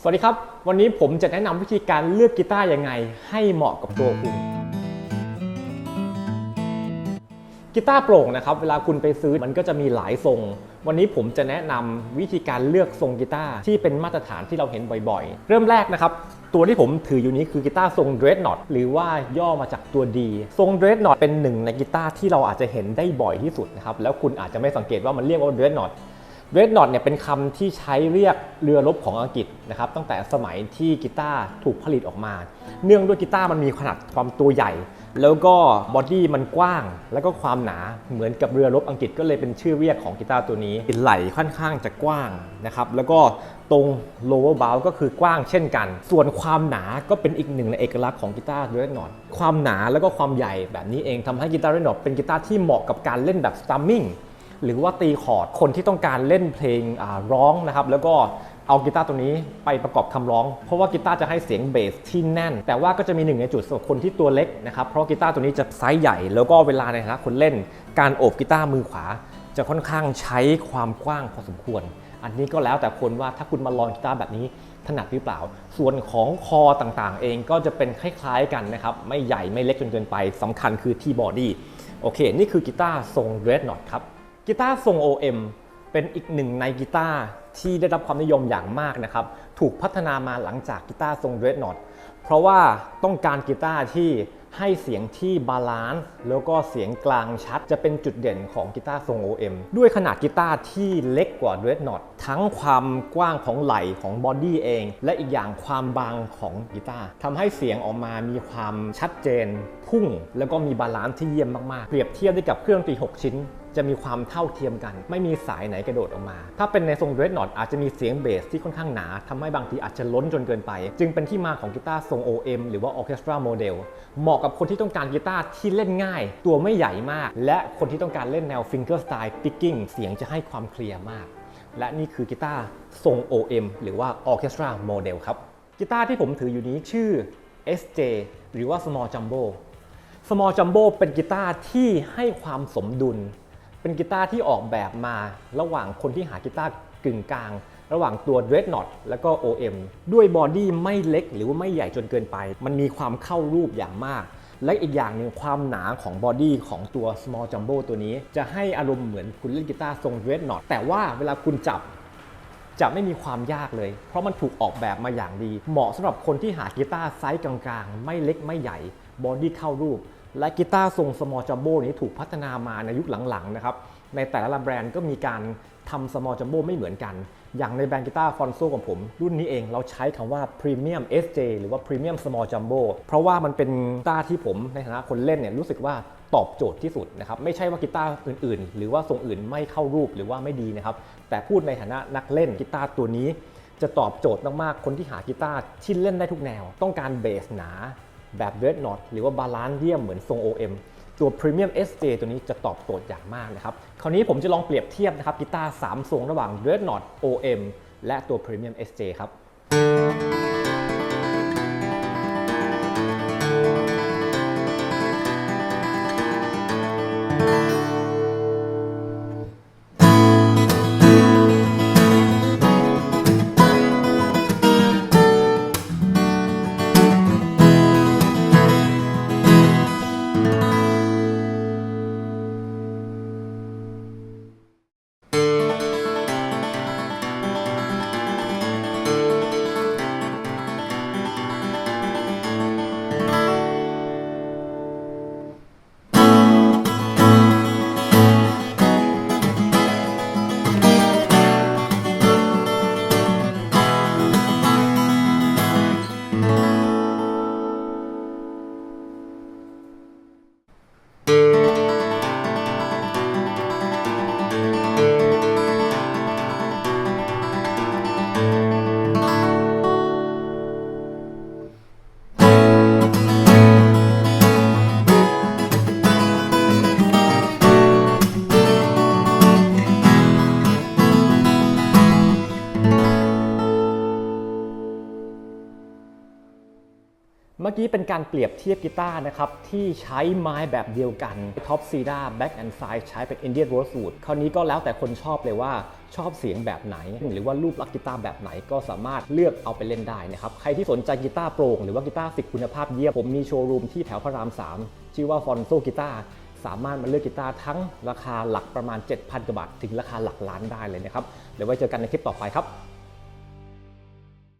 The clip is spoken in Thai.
สวัสดีครับ วันนี้ผมจะแนะนำวิธีการเลือกกีตาร์ยังไง ให้เหมาะกับตัวคุณ กีตาร์โปร่งนะครับ เวลาคุณไปซื้อมันก็จะมีหลายทรง วันนี้ผมจะแนะนำวิธีการเลือกทรงกีตาร์ที่เป็นมาตรฐานที่เราเห็นบ่อยๆ เริ่มแรกนะครับ ตัวที่ผมถืออยู่นี้คือกีตาร์ทรง Dreadnought หรือว่าย่อมาจากตัว D ทรง Dreadnought เป็นหนึ่งในกีตาร์ที่เราอาจจะเห็นได้บ่อยที่สุดนะครับแล้วคุณอาจจะไม่สังเกตว่ามันเรียกว่า Dreadnought เรดนอตเนี่ยเป็นคำที่ใช้เรียกเรือรบของอังกฤษนะครับตั้งแต่สมัยที่กีตาร์ถูกผลิตออกมา เนื่องด้วยกีตาร์มันมีขนาดความตัวใหญ่ แล้วก็บอดี้มันกว้าง แล้วก็ความหนาเหมือนกับเรือรบอังกฤษก็เลยเป็นชื่อเรียกของกีตาร์ตัวนี้ไหล่ค่อนข้างจะกว้างนะครับแล้วก็ตรง lower bow ก็คือกว้างเช่นกัน ส่วนความหนาก็เป็นอีกหนึ่งในเอกลักษณ์ของกีตาร์ Red Knot ความหนาแล้วก็ความใหญ่แบบนี้เองทำให้กีตาร์ Red Knot เป็นกีตาร์ที่เหมาะกับการเล่นแบบ strumming หรือว่าตีคอร์ดคนที่ต้องการเล่นเพลงร้องนะครับแล้วก็เอากีตาร์ตัวนี้ไปประกอบคำร้อง เพราะว่ากีตาร์จะให้เสียงเบสที่แน่น แต่ว่าก็จะมีหนึ่งในจุดสำหรับคนที่ตัวเล็กนะครับเพราะกีตาร์ตัวนี้จะไซส์ใหญ่ แล้วก็เวลาในฐานะคนเล่น การโอบกีตาร์มือขวา จะค่อนข้างใช้ความกว้างพอสมควร อันนี้ก็แล้วแต่คนว่าถ้าคุณมาลองกีตาร์แบบนี้ถนัดหรือเปล่า ส่วนของคอต่างๆ เองก็จะเป็นคล้ายๆกันนะครับไม่ใหญ่ไม่เล็กจนเกินไปสำคัญคือที่บอดี้โอเค นี่คือกีตาร์ทรง Red Knot ครับ กีตาร์ทรง OM เป็นอีกหนึ่งในกีตาร์ที่ได้รับความนิยมอย่างมากนะครับ ถูกพัฒนามาหลังจากกีตาร์ทรง Red Knot เพราะว่าต้องการกีตาร์ที่ให้เสียงที่บาลานซ์แล้วก็เสียงกลางชัดจะเป็นจุดเด่นของกีตาร์ทรง OM ด้วยขนาดกีตาร์ที่เล็กกว่า Red Knot ทั้งความกว้างของไหล่ของบอดี้เอง และอีกอย่างความบางของกีตาร์ทำให้เสียงออกมามีความชัดเจน พุ่ง แล้วก็มีบาลานซ์ที่เยี่ยมมากๆ เปรียบเทียบได้กับเครื่องดนตรี6 ชิ้น จะมีความเท่าเทียมกัน ไม่มีสายไหนกระโดดออกมา ถ้าเป็นในทรง Red Knot อาจจะมีเสียงเบสที่ค่อนข้างหนาทำให้บางทีอาจจะล้นจนเกินไป จึงเป็นที่มาของกีตาร์ทรง OM หรือว่า Orchestra Model เหมาะกับคนที่ต้องการกีตาร์ที่เล่นง่าย ตัวไม่ใหญ่มาก และคนที่ต้องการเล่นแนว finger style picking เสียงจะให้ความเคลียร์มาก และนี่คือกีตาร์ทรง OM หรือว่า Orchestra Model ครับกีตาร์ที่ผมถืออยู่นี้ชื่อ SJ หรือว่า Small Jumbo Small Jumbo เป็นกีตาร์ที่ให้ความสมดุล เป็นกีตาร์ที่ออกแบบมาระหว่างคนที่หากีตาร์กึ่งกลาง ระหว่างตัว Red Knot แล้วก็ OM ด้วยบอดี้ไม่เล็กหรือว่าไม่ใหญ่จนเกินไป มันมีความเข้ารูปอย่างมาก และอีกอย่างหนึ่งความหนาของบอดี้ของตัว Small Jumbo ตัวนี้ จะให้อารมณ์เหมือนคุณเล่นกีตาร์ทรง Red Knot แต่ว่าเวลาคุณจับจะไม่มีความยากเลย เพราะมันถูกออกแบบมาอย่างดี เหมาะสำหรับคนที่หากีตาร์ไซส์กลางๆ ไม่เล็กไม่ใหญ่ บอดี้เข้ารูป และกีตาร์ทรงสมอลจัมโบ้นี้ถูกพัฒนามาในยุคหลังๆนะครับในแต่ละแบรนด์ก็มีการทำสมอลจัมโบ้ไม่เหมือนกัน อย่างในแบรนด์กีตาร์ฟอนโซของผม รุ่นนี้เองเราใช้คำว่า Premium SJ หรือว่า Premium Small Jumbo เพราะว่ามันเป็นกีตาร์ที่ผมในฐานะคนเล่นเนี่ยรู้สึกว่าตอบโจทย์ที่สุดนะครับไม่ใช่ว่ากีตาร์อื่นๆ หรือว่าทรงอื่นไม่เข้ารูปหรือว่าไม่ดีนะครับแต่พูดในฐานะนักเล่นกีตาร์ตัวนี้ จะตอบโจทย์มากๆคนที่หากีตาร์ที่เล่นได้ทุกแนว ต้องการเบสหนา แบบเดรดน็อตหรือว่าบาลานซ์เยี่ยมเหมือนทรง OM ตัว Premium SJ ตัวนี้จะตอบโจทย์อย่างมากนะครับ คราวนี้ผมจะลองเปรียบเทียบนะครับกีตาร์3ทรงระหว่าง Red Knot OM และตัว Premium SJ ครับ เมื่อกี้เป็นการเปรียบเทียบกีตาร์นะครับ ที่ใช้ไม้แบบเดียวกัน Top c e d a r Back and Side ใช้เป็น Indian Rosewood คราวนี้ก็แล้วแต่คนชอบเลยว่าชอบเสียงแบบไหน หรือว่ารูปลักษณ์กีตาร์แบบไหนก็สามารถเลือกเอาไปเล่นได้นะครับ ใครที่สนใจกีตาร์โปร่งหรือว่ากีตาร์สิกคุณภาพเยี่ยมผมมีโชว์รูมที่แถวพระราม 3 ชื่อว่าฟอนโซกีตาร์สามารถมาเลือกกีตาร์ทั้งราคาหลักประมาณ 7,000กว่าบาทถึงราคาหลักล้านได้เลยนะครับเดี๋ยวไว้เจอกันในคลิปต่อไปครับ